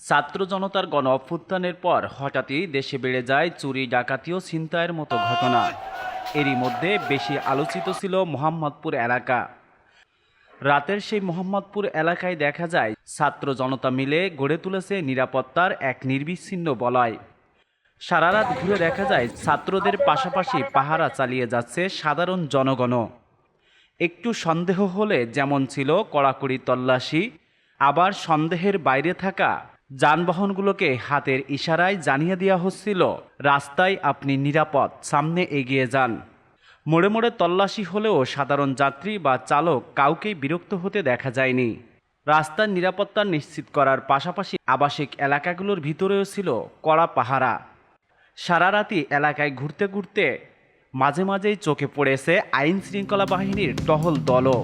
ছাত্র জনতার গণ অভ্যুত্থানের পর হঠাৎই দেশে বেড়ে যায় চুরি, ডাকাতি ও ছিনতাইয়ের মতো ঘটনা। এরই মধ্যে বেশি আলোচিত ছিল মোহাম্মদপুর এলাকা। রাতের সেই মোহাম্মদপুর এলাকায় দেখা যায়, ছাত্র জনতা মিলে গড়ে তুলেছে নিরাপত্তার এক নির্বিচ্ছিন্ন বলয়। সারা রাত ঘুরে দেখা যায়, ছাত্রদের পাশাপাশি পাহারা চালিয়ে যাচ্ছে সাধারণ জনগণও। একটু সন্দেহ হলে যেমন ছিল কড়াকড়ি তল্লাশি, আবার সন্দেহের বাইরে থাকা যানবাহনগুলোকে হাতের ইশারায় জানিয়ে দেওয়া হচ্ছিল, রাস্তায় আপনি নিরাপদ, সামনে এগিয়ে যান। মোড়ে মোড়ে তল্লাশি হলেও সাধারণ যাত্রী বা চালক কাউকেই বিরক্ত হতে দেখা যায়নি। রাস্তার নিরাপত্তা নিশ্চিত করার পাশাপাশি আবাসিক এলাকাগুলোর ভিতরেও ছিল কড়া পাহারা। সারা রাতি এলাকায় ঘুরতে ঘুরতে মাঝে মাঝেই চোখে পড়েছে আইন শৃঙ্খলা বাহিনীর টহল দলও।